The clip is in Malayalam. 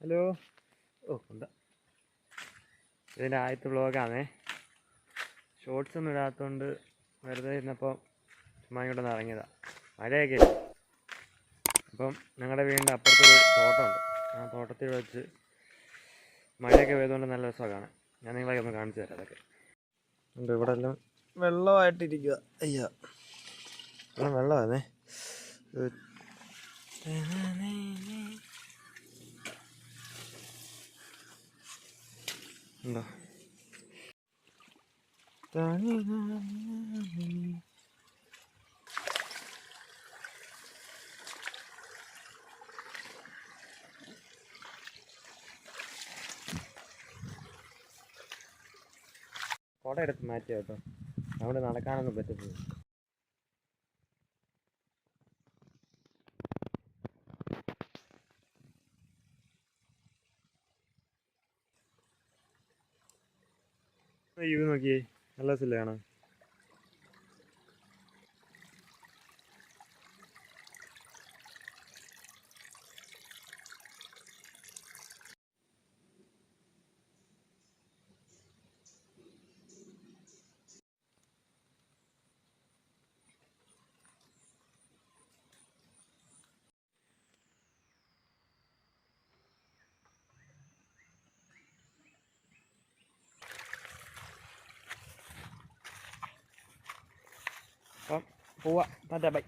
ഹലോ. ഓ എന്താ? ഇതിന്റെ ആദ്യത്തെ വ്ളോഗാണേ. ഷോർട്സ് ഒന്നും ഇടാത്തതുകൊണ്ട് വെറുതെ ഇരുന്നപ്പോൾ ചുമ്മാ ഇങ്ങോട്ടൊന്ന് ഇറങ്ങിയതാ. മഴയൊക്കെ അപ്പം ഞങ്ങളുടെ വീടിന്റെ അപ്പുറത്തൊരു തോട്ടമുണ്ട്. ആ തോട്ടത്തിൽ വെച്ച് മഴയൊക്കെ പെയ്തുകൊണ്ട് നല്ല രസമാണ് ഞാൻ നിങ്ങളെ ഒന്ന് കാണിച്ചു തരാം അതൊക്കെ. ഉണ്ട് ഇവിടെ എല്ലാം വെള്ളമായിട്ടിരിക്കുക അയ്യോ. വെള്ളമാണേ ഉണ്ടോ കുട എടുത്ത് മാറ്റിയാട്ടോ അവിടെ നടക്കാനൊന്നും പറ്റത്തില്ല. വ്യൂ നോക്കിയേ. നല്ല രസമില്ലേ Vâng, đó ạ ta đã bệnh.